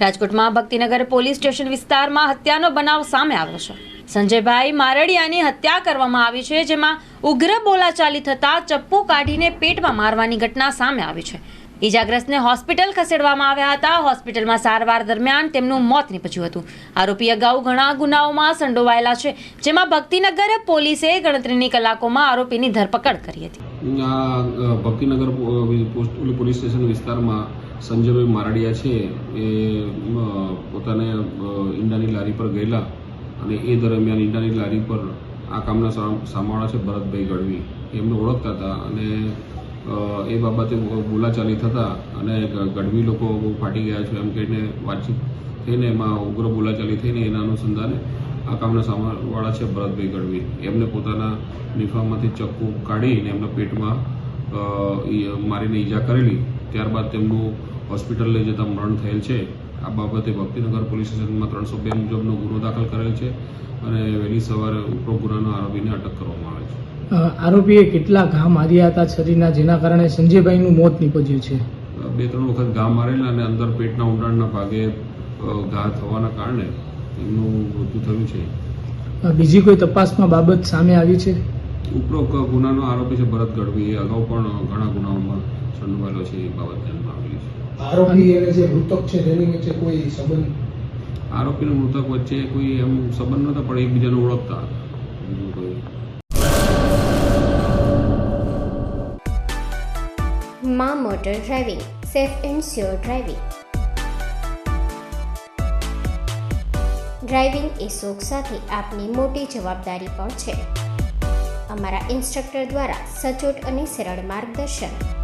રાજકોટમાં Bhaktinagar police station વિસ્તારમાં હત્યાનો બનાવ સામે આવ્યો છે. સંજયભાઈ મારડિયાની હત્યા કરવામાં આવી છે, જેમાં ઉગ્ર બોલાચાલી થતા ચપ્પુ કાઢીને પેટમાં મારવાની ઘટના સામે આવી છે. ઈજાગ્રસ્તને હોસ્પિટલ ખસેડવામાં આવ્યા હતા. હોસ્પિટલમાં સારવાર દરમિયાન તેમનું મોત નીપજ્યું હતું. આરોપી અગાઉ ઘણા ગુનાઓમાં સંડોવાયેલા છે, જેમાં ભક્તિનગર પોલીસે ગણતરીની કલાકોમાં આરોપીની ધરપકડ કરી હતી. ભક્તિનગર પોલીસ સ્ટેશન વિસ્તારમાં સંજયભાઈ મારડિયા છે, એ પોતાને ઈંડાની લારી પર ગયેલા અને એ દરમિયાન ઈંડાની લારી પર આ કામના સામાવાળા છે ભરતભાઈ ગઢવી. એમને ઓળખતા હતા અને એ બાબતે બોલાચાલી થતા અને ગઢવી લોકો બહુ ફાટી ગયા છે એમ કહીને વાતચીત થઈને એમાં ઉગ્ર બોલાચાલી થઈને એના અનુસંધાને આ કામના સામાવાળા છે ભરતભાઈ ગઢવી. એમને પોતાના નિફામાંથી ચક્કુ કાઢીને એમના પેટમાં મારીને ઈજા કરેલી ત્યારબાદ તેમનું હોસ્પિટલ લઈ જતા મરણ થયેલ છે. આ બાબતે ભક્તિનગર પોલીસ સ્ટેશનમાં ત્રણસો બે મુજબનો ગુનો દાખલ કરેલ છે અને વહેલી સવારે ઉપરો ગુનાનો આરોપીને અટક કરવામાં આવે છે. આરોપીએ કેટલા ઘા માર્યા હતા શરીરના જેના કારણે સંજયભાઈનું મોત નીપજ્યું છે? બે ત્રણ વખત ઘા મારેલા અને અંદર પેટના ઊંડાણના ભાગે ઘા થવાના કારણે એમનું મૃત્યુ થયું છે. બીજી કોઈ તપાસમાં બાબત સામે આવી છે? ઉપરોક્ત ગુનાનો આરોપી છે ભરત ગઢવી. એ અગાઉ પણ ઘણા ગુનાઓમાં સંડોવાયેલો છે એ બાબત ધ્યાનમાં આવેલી છે. આરોપી અને જે મૃતક છે તેની વચ્ચે કોઈ સંબંધ? આરોપી અને મૃતક વચ્ચે કોઈ એમ સંબંધ નહોતા પણ એકબીજાને ઓળખતા બીજું કોઈ. મા motor driving safe and sure driving. Driving એ શોખ સાથે આપની મોટી જવાબદારી પણ છે. અમારા ઇન્સ્ટ્રક્ટર દ્વારા સચોટ અને સરળ માર્ગદર્શન.